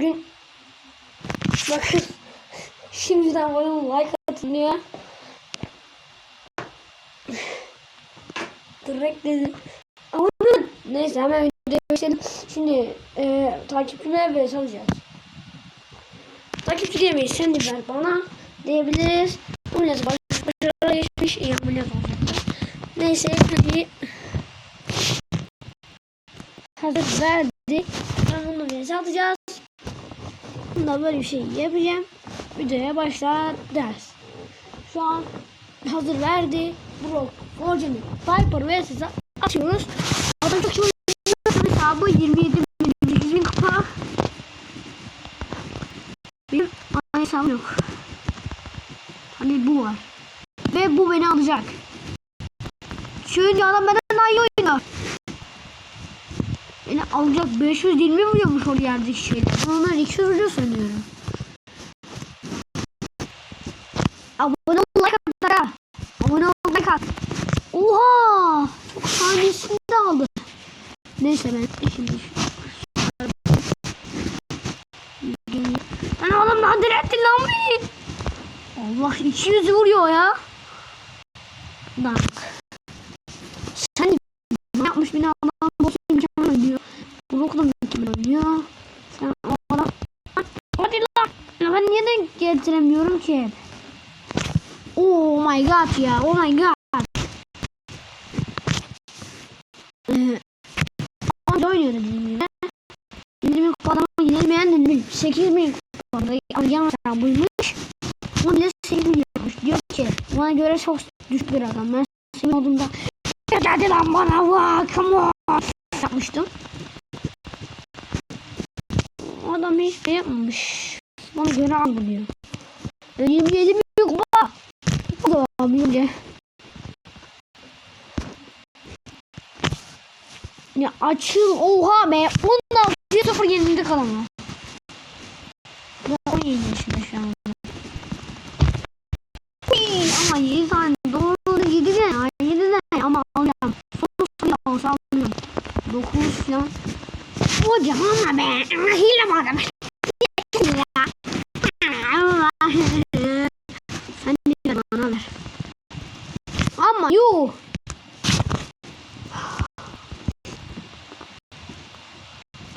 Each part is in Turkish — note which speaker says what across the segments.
Speaker 1: bugün bakın şimdiden bana like atın ya. Direkt dedim. Ama neyse hemen videoya başlayalım. Şimdi e, takipçime ve alacağız. Takipçi diyemeyiz. Sen ver bana diyebiliriz. Bu zaman başarılı geçmiş. iyi ameliyat olacaktı. Neyse hadi. Hazır verdi. Ben bunu bir atacağız. Bunda böyle bir şey yapacağım. Videoya başla ders. Şu an hazır verdi. Brock, Forge'ni, Piper ve size atıyoruz. Adam çok çok hesabı 27 bin kupa. Benim ana hesabım yok. Hani bu var. Ve bu beni alacak. Çünkü adam benden daha iyi oynuyor. Beni alacak 520 vuruyormuş o yerdeki şeyler. Ondan 200 vuruyor sanıyorum. Abone ol like at ha. Abone ol like at. Oha! Çok saniyesinde aldı. Neyse ben şimdi şu- Lan oğlum lan direttin lan beni. Allah 200 vuruyor ya. Dank. Sen ne yapmış beni adam boss imkanı oynuyor. Brock'la mükemmel oynuyor. Sen o adam. Hadi lan. Ya ben niye denk getiremiyorum ki? Oh my god ya. Oh my god. Ee, Ama oynuyor dediğim gibi. 20 bin kupa adamı yenilmeyen değil. 8 bin kupada mesela buymuş. Ama bile 8 bin yapmış. Diyor ki bana göre çok düşük bir adam. Ben senin olduğumda hadi lan bana bak come on yapmıştım. Adam hiç şey yapmamış. Bana göre al diyor. E, 27 bin kupa. Abi önce. Ya açıl oha be 16 0 yenildi kalan. Ben 17 yaşında şu an. Ama 7 tane doğru 7 de 7 de ama alacağım. Son sayı olsa alıyorum. 9 falan. Hocam ama be hile var ama. Ya. Sen bir de bana ver. Ama yuh.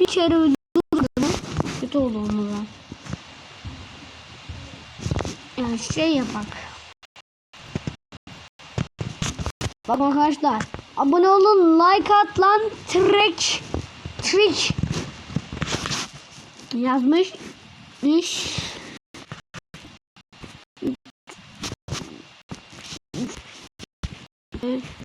Speaker 1: Bir kere öldürdüm. Kötü oldu onunla. Yani şey yapak. Bak arkadaşlar. Abone olun. Like at lan. Trick. Trick. Yazmış. İş. Biter.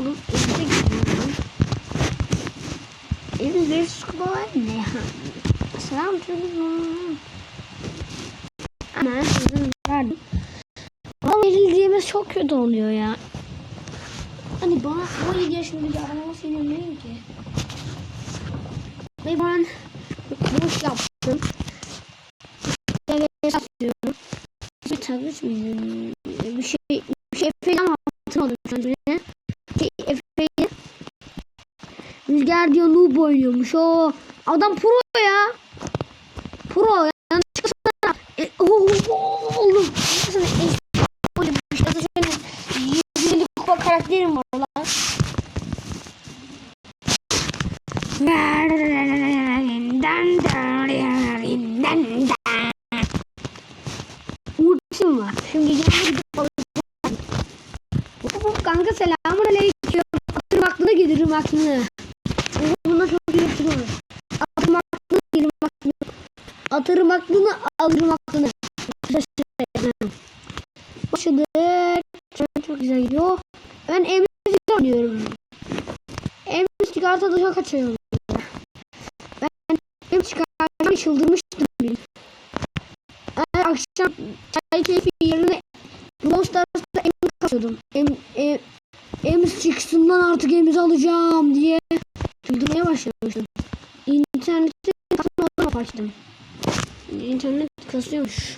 Speaker 1: Olup evde gidiyorum. Evde bir var ne? Selam çocuğum. Ama sizin verdim. Ama verildiğimiz çok kötü oluyor ya. Hani bana 17 yaşında bir adama sinirliyim ki. Ve ben boş yaptım. Evet satıyorum. Bir miydi? Bir şey bir şey falan hatırlamadım şu an cümle. Şey Efe'yi Rüzgar diyor noob oynuyormuş o. Adam pro ya. Pro ya. Yanlışlıkla e, oh, oh, oğlum. Ya da şöyle 150 kupa karakterim var lan. Ultim var. Şimdi yanına gidip alacağım. Hop kanka selamun aleyküm. Atırım aklına gelirim aklına. Bunda çok iyi yapıyorum. Atırım aklına gelirim aklına. Atırım aklını alırım aklını. Başladık. Çok, çok güzel gidiyor. Ben emzik oynuyorum. Emzik artı dışa kaçıyorum. Ben emzik çıkartmayı çıldırmıştım. benim. Ben akşam çay keyfi yerine Brawl Stars'ta emzik kasıyordum. Em, em, emzik çıksın lan artık emzik alacağım diye. kasmaya başlamıştım. İnternette kasmaya başladım. İnternet kasıyormuş.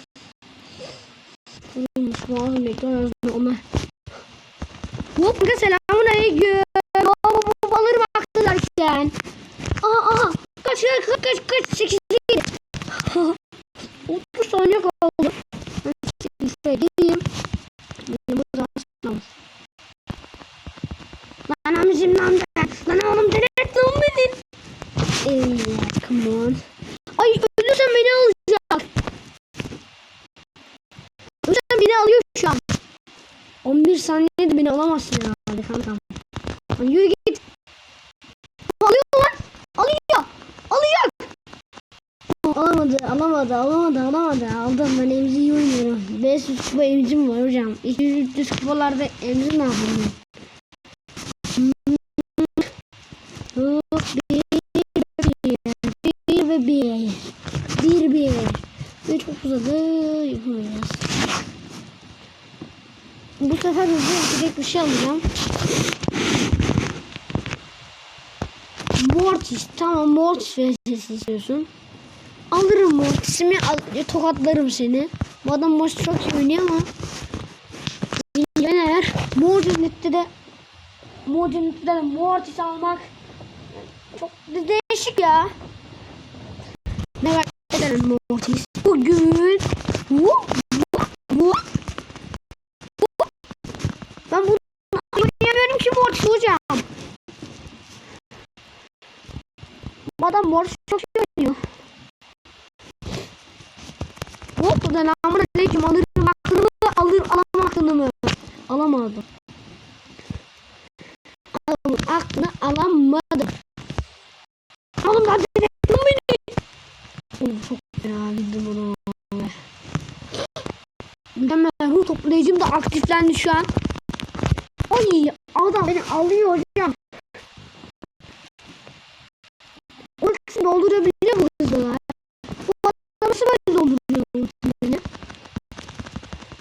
Speaker 1: Kurulmuş bazı bekler yazdı Ömer. Hop kanka selamun aleyküm. Babaları baktı derken. Aa aa kaç kaç kaç kaç kaç 8 değil. 30 saniye kaldı. Şuraya gideyim. Beni burada asmam. Lan amcim lan ben. Lan oğlum delirт lan beni. Evet come on. Ay ölürsen beni alacak. Ölürsen beni alıyor şu an. 11 saniyede beni alamazsın herhalde kankam. Yürü git. Alıyor lan. Alıyor. Alacak. Alamadı, alamadı, alamadı, alamadı. Aldım ben emzi iyi oynuyorum. 500 kupa emzim var hocam. 200-300 kupalarda emzi ne yapayım bir, bir, bir ve bir. Bir, bir. Ve çok uzadı. Yapamayacağız. Bu sefer hızlı direkt bir şey alacağım. Mortis. Tamam Mortis VS'si istiyorsun. Alırım Mortis'imi al, tokatlarım seni. Bu adam Mortis çok iyi oynuyor ama ben eğer Mortis'te de Mortis'te de Mortis almak çok değişik ya. Merak ederim Mortis. Bugün bu bu bu ben bunu oynayamıyorum ki hocam. Bu adam Mortis çok iyi oynuyor. Hop buradan aman aleyküm alırım aklımı alır alamam aklımı. Alamadım. Alamadım aklını alamadım. Oğlum hadi lan beni. Oğlum çok fena bildim onu. Mükemmel ruh toplayıcım da aktiflendi şu an. Ay adam beni alıyor hocam. Ultisini doldurabiliyor bu hızlılar. Bu adam nasıl böyle dolduruyor ultisini?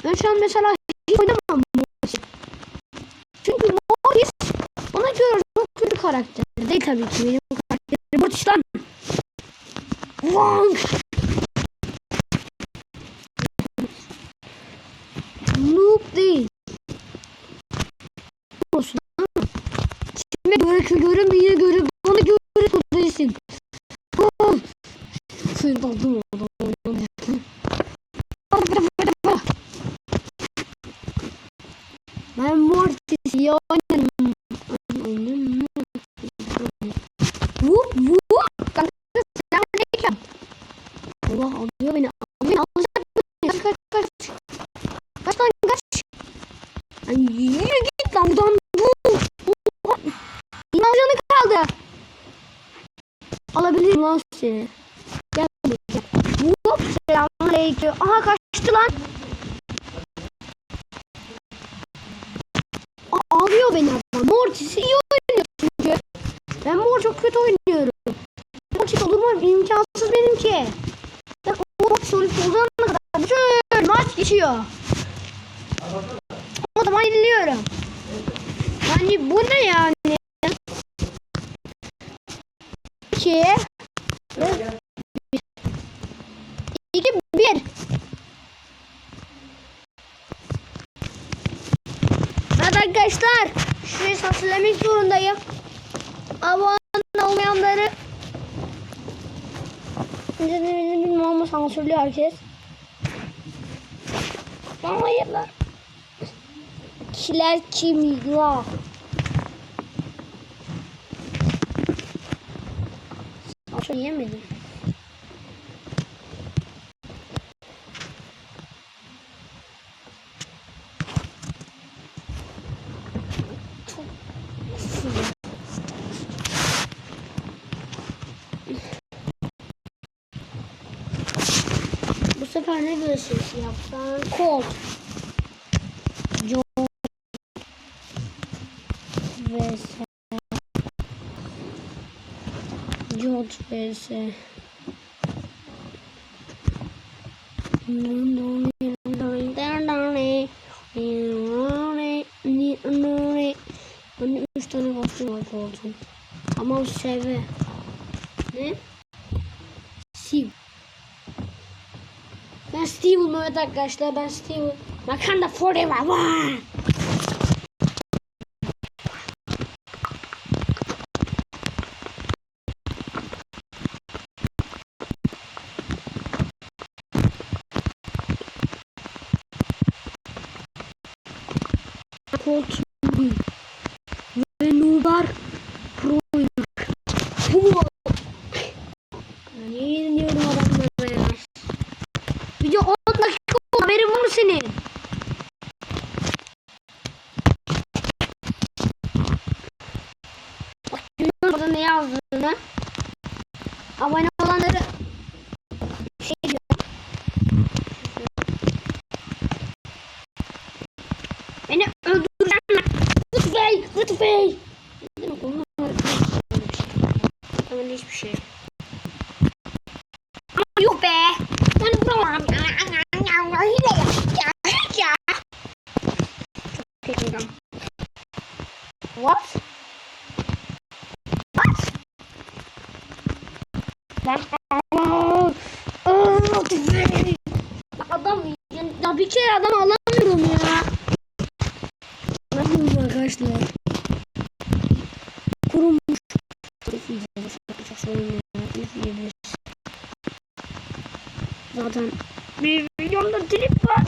Speaker 1: Ben şu an mesela hiç oynamam Mortis. Çünkü Mortis bana göre çok kötü karakter. Değil tabii ki benim karakterim Mortis lan. Wang. Noob değil. Olsun ama. Göre görünmeye göre bana göre. Oh. Seni aldım oradan. Ben Mortis'i oynarım. Oynarım. Vup vup. Kanka selamünaleyküm. Allah alıyor beni. Alıyor alacak beni. Kaç kaç kaç. Kaç lan kaç. Ay yürü git lan buradan. Vup. Vup. İnan canı kaldı. Seni. Gel buraya. Vup selamünaleyküm. Aha kaçtı lan. A- alıyor beni adam. Mortis'i iyi oynuyor çünkü. Ben Mor çok kötü oynuyorum. Mortis olur mu? İmkansız benimki. Bak Mortis olup uzanana kadar bütün maç geçiyor. O zaman yeniliyorum. Yani bu ne yani? 2 arkadaşlar şurayı sansürlemek zorundayım. Abone olmayanları bilmem ama sansürlüyor herkes. Hayır lan. Kişiler kim ya? Sansür yemedim. Bu sefer ne gösterisi yapsan? Kol. John. Vs. George vs. Üç tane kostüm var oldum. Ama SV. Ne? Steve. Ben Steve'im evet arkadaşlar ben Steve'im. Wakanda forever. Vaa! Colt ve Nubar Pro Bu Ben yeniliyorum adamlara ya. Video 10 dakika oldu haberin var mı senin? Orada ne yazdığını? Abone olanları şey diyor. Beni öldüreceğim. Demek onlar? Öyle hiçbir şey. Ama yok be. Ben. What? What? Adam ya bir kere adam alamıyorum ya. Yapayım arkadaşlar? Kurumuş. Zaten bir milyonda trip var.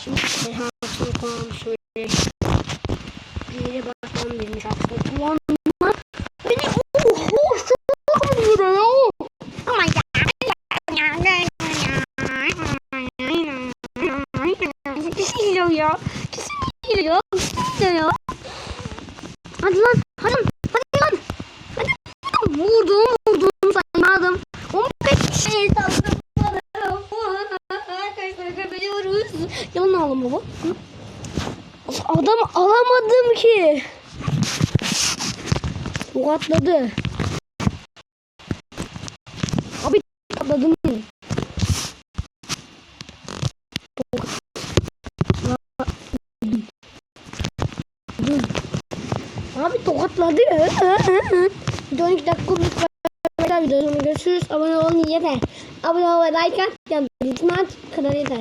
Speaker 1: Şimdi hayatını kullanalım şöyle. Bir yere bakmam demiş aslında. Kullanma. Beni oho çok vuruyor. Oh my god. Kesin geliyor ya. Kesin geliyor. Kesin geliyor. Hadi lan. Hadi lan. Hadi lan. Hadi. Vurdum vurdum saymadım. 15 şey sandım. Yalan aldım baba. Adam alamadım ki. Bu atladı. Tokatladı. Bir 12 dakika bir videoda görüşürüz. Abone olun yeter. Abone ol ve like at. Yani, kanal yeter.